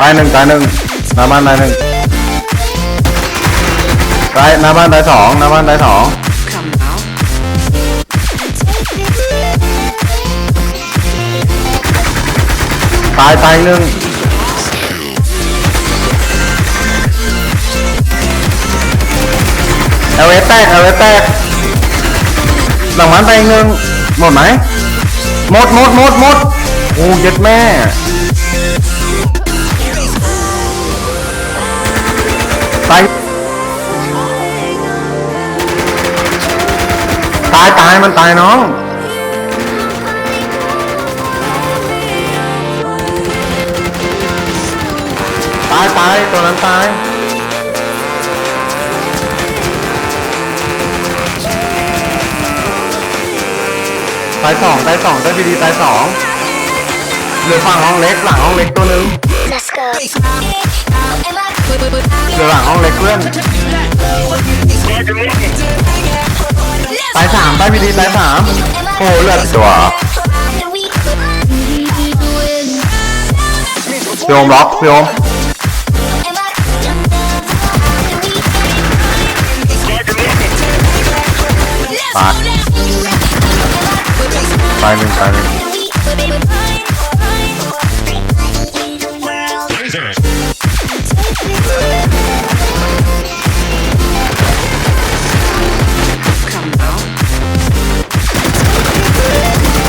ตายหนึ่งตายหนึ่งหน้าบ้านตายหนึ่งตายหน้าบ้านตายสองหน้าบ้านตายสอง Come now. ตายตายหนึ่งเอาเวแตกเอาเวแตกหลังมันไปอีกหนึ่งหมดไหมหมดหมดหมดหมดโอ้เย็ดแม่ ตาย ตายตายมันตายน้อง ตายตายตัวนั้นตาย ตายสองตายสองตายพีดีตายสองเหลือฝั่งห้องเล็กหลังห้องเล็กตัวหนึง Let's go. เหลือหลังห้องเล็กเพื่อนตายสามตายพีดีตายสามโอ้เลือดตัวพี่โอมล็อกพี่โอมตายตายหนึ่งตายหนึ่ง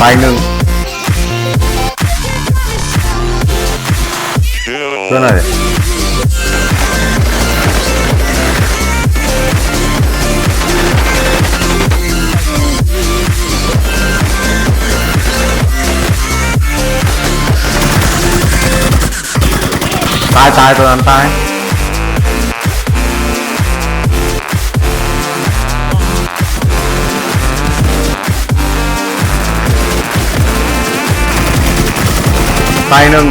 ตายหนึ่งเพื่อนหน่อยดิตายตายตัวนั้นตาย ตายหนึ่ง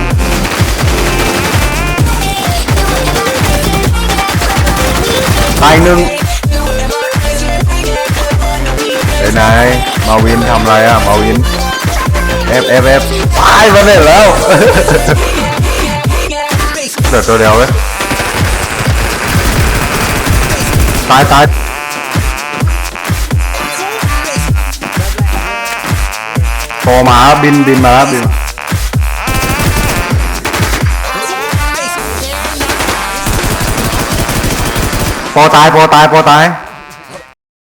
ตายหนึ่งเฮ้ยนายมาวินทำไรอะมาวินเอฟเอฟเอฟตายมาเนี่ยแล้วเดี๋ยวตัวเดียวเว้ยตายตายโผล่มาบินบินมาแล้วบิน โปรตาย